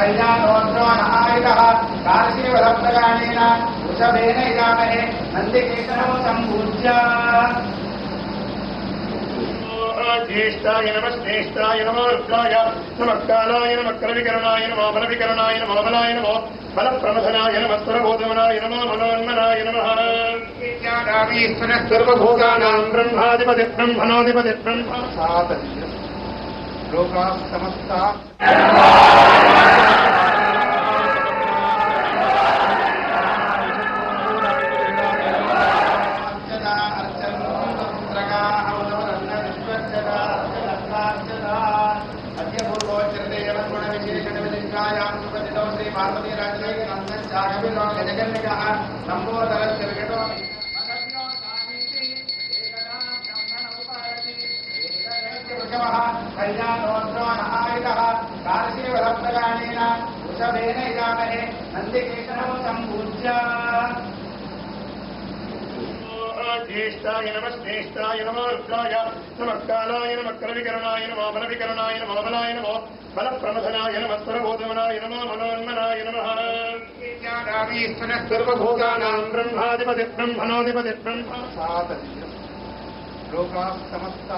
कल्याणोऽद्रो नहायुधः कार्षीवलप्तगानेन वृषभेन इदामहे नन्दिकेतनौ सम्पूज्य ज्येष्ठाय नमः श्रेष्ठाय नमो रुद्राय नमः कालाय नमः करविकरणाय नमो बलविकरणाय नमो बलाय नमो बलप्रमथनाय नमः स्वरबोधमनाय नमो मनोन्मनाय नमः विद्यादामीश्वरः सर्वभूतानां ब्रह्माधिपति ब्रह्मणोऽधिपति ब्रह्म सातस्य లోకా సమస్త పార్వతీ రాజ్యానికి నందన్ చాగవిలో గజగన్నిక. నంబోదర తిరగటం Bye. सुपतितो श्री पार्वती राज्ये नन्दं चागविलो गजगन्निकः सम्बोधरस्य विकटोमि अनन्यो सामीति एकदा ब्रह्मण उपायति वृषभः कल्याणोऽद्रो नहायुधः कार्षीवलप्तगानेन वृषभेन इदामहे नन्दिकेतनौ सम्पूज्य ज्येष्ठाय नमः श्रेष्ठाय नमो रुद्राय नमः कालाय नमः करविकरणाय नमो बलविकरणाय नमो बलाय नमो बलप्रमथनाय नमः स्वरबोधमनाय नमो मनोन्मनाय नमः विद्यादामीश्वरः सर्वभूतानां ब्रह्माधिपति ब्रह्मणोऽधिपति లోకా సమస్త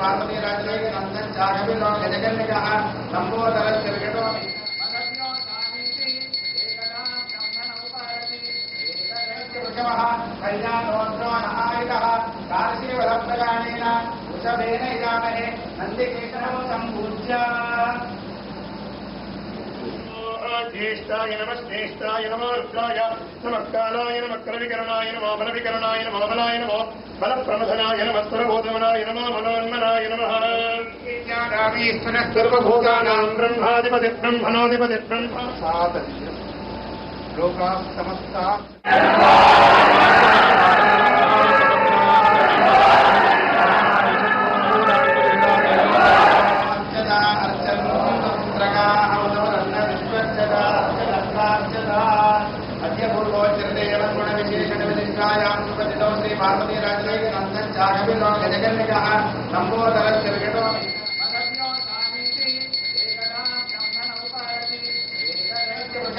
భారతీయ రాజ్యాంగ నందం చాగవి లోక జగన్నిక నంబోదర वृषभः कल्याणोऽद्रो नहायुधः कार्षीवलप्तगानेन वृषभेन इदामहे नन्दिकेतनौ सम्पूज्य ज्येष्ठाय नमः श्रेष्ठाय नमो रुद्राय नमः कालाय नमः करविकरणाय नमो बलविकरणाय नमो बलाय नमो बलप्रमथनाय नमः स्वरबोधमनाय नमो मनोन्मनाय नमः विद्यादामीश्वरः सर्वभूतानां ब्रह्माधिपति ब्रह्मणोऽधिपति లోకా సమస్త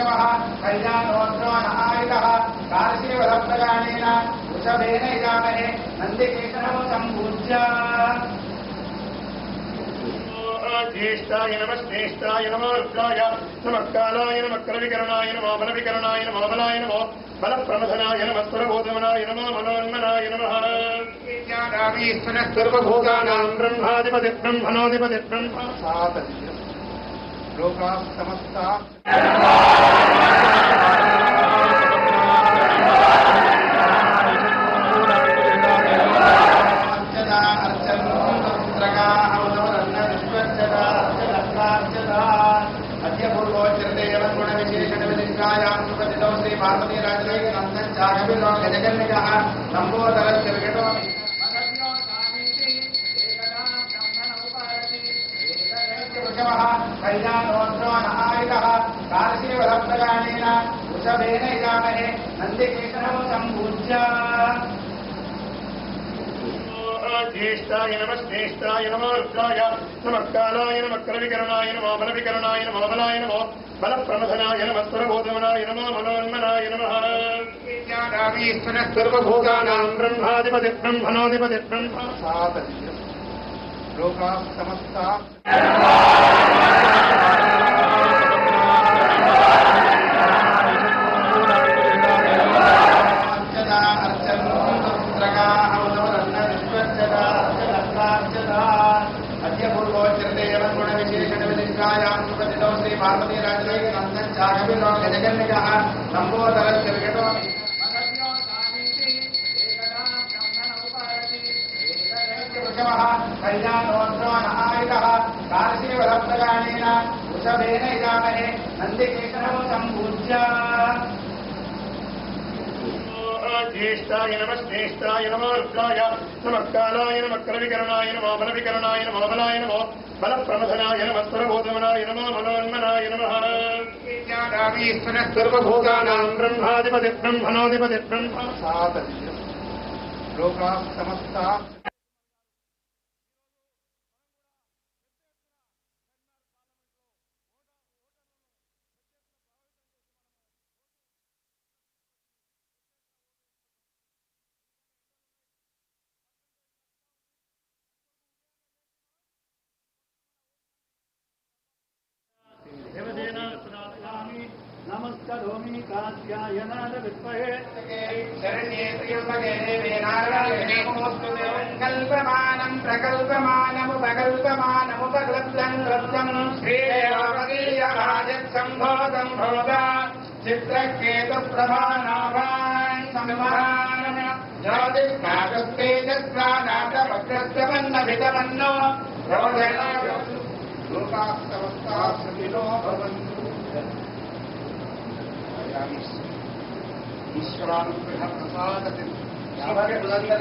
वृषभः कल्याणोऽद्रो नहायुधः कार्षीवलप्तगानेन वृषभेन इदामहे नन्दिकेतनौ सम्पूज्य ज्येष्ठाय नमः श्रेष्ठाय नमो रुद्राय नमः कालाय नमः करविकरणाय नमो बलविकरणाय नमो बलाय नमो बलप्रमथनाय नमः स्वरबोधमनाय नमो मनोन्मनाय नमः विद्यादामीश्वरः सर्वभूतानां ब्रह्माधिपति ब्रह्मणोऽधिपति ब्रह्म सातस्य लोकाः समस्ता దుర్గాయాం సుపతితం శ్రీ పార్వతీ రాజ్యైక నందం జ్యేష్ఠాయ నమ శ్రేష్టాయ నమాయ నమకాలాయ నమ క్రవికరణాయ నమ బలవికరణాయ నమలాయ నమ బల ప్రమధనాయ నమ స్వరబోధమనాయ నమ మనోన్మనాయ నమ సర్వభూతానాం బ్రహ్మణోధిపతి బ్రహ్మ సాత లోకా సమస్త పార్వతీ రాజరేఖ నందన్ చాఘవిలో గజగన్నిక లంబోదర తిరగటో ృషభేన ఇదామహే నందికేశరం సంపూజ్య జ్యేష్ఠాయ నమ శ్రేష్టాయ నమార్కాయ నమకాలాయ నమ కలవికరణాయ నమ బలవికరణాయ నమ బలాయ నమ బల ప్రమధనాయ నమ స్వరబోధమనాయ నమ మనోన్మనాయ నమ బ్రహ్మాధిపతి బ్రహ్మణోధిపతి బ్రహ్మ సాత లోకా సమస్త నమస్కరోమి కాత్యాయనాద విద్మహే శరణ్యే త్ర్యంబకే దేవే నారాయణే నమోస్తుతే కల్పమానం ప్రకల్పమానముపకల్పమానముపక్లప్తం క్లప్తం శ్రీదేవీయరాజత్సంభోగం భోగా చిత్రకేతు ప్రభానాభాన్ ईश्वरानुग्रह प्रसाद सबके बुलंद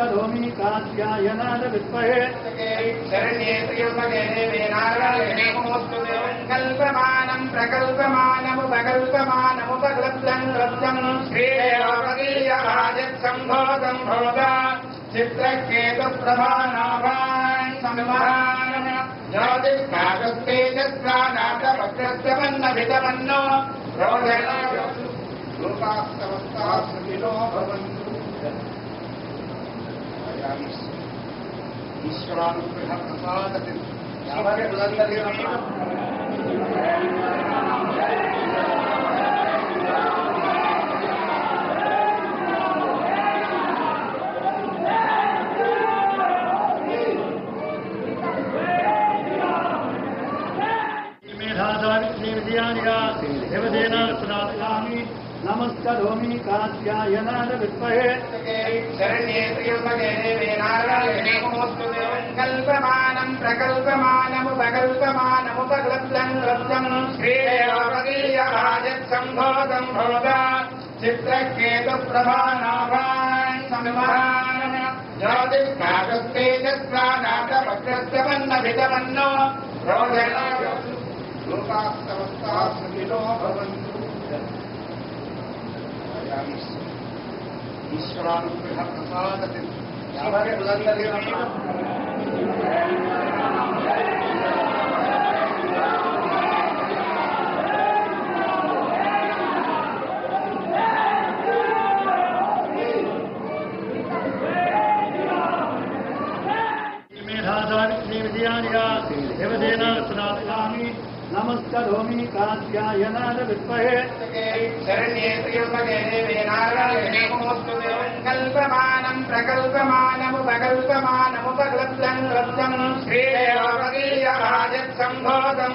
నమస్కరోమి కాత్యాయనాద విద్మహే శరణ్యే త్ర్యంబకే దేవే నారాయణే నమోస్తుతే కల్పమానం ప్రకల్పమానముపకల్పమానముపక్లప్తం క్లప్తం శ్రీదేవీయరాజత్సంభోగం భోగా చిత్రకేతు ప్రభానాభాన్ సంవహానమ జ్యోతిష్కాగస్తేజస్వానాథవక్రస్తమన్నభితమన్నో రోదన లోకాస్తవస్తా సుఖినో ईश्वरानुग्रहप्रसादति भवति స్నాపయామి నమస్కరోమి కాత్యాయనాద విద్మహే శరణ్యే త్ర్యంబకే దేవే నారాయణే నమోస్తుతే కల్పమానం ప్రకల్పమానముపకల్పమానముపక్లప్తం క్లప్తం శ్రీదేవీయరాజత్సంభోగం భోగా చిత్రకేతు ప్రభానాభాన్ چالیس ایشوران میرا دار دینا سنا ఈశ్వరానుగ్రహ ప్రసాదతి మేధాసావిత్రీ విజయానిగా దేవదేన స్నాపయామి నమస్కరోమి కాత్యాయనాద విద్మహే శరణ్యే త్ర్యంబకే దేవే నారాయణే నమోస్తుతే కల్పమానం ప్రకల్పమానముపకల్పమానముపక్లప్తం క్లప్తం శ్రీదేవీయరాజత్సంభోగం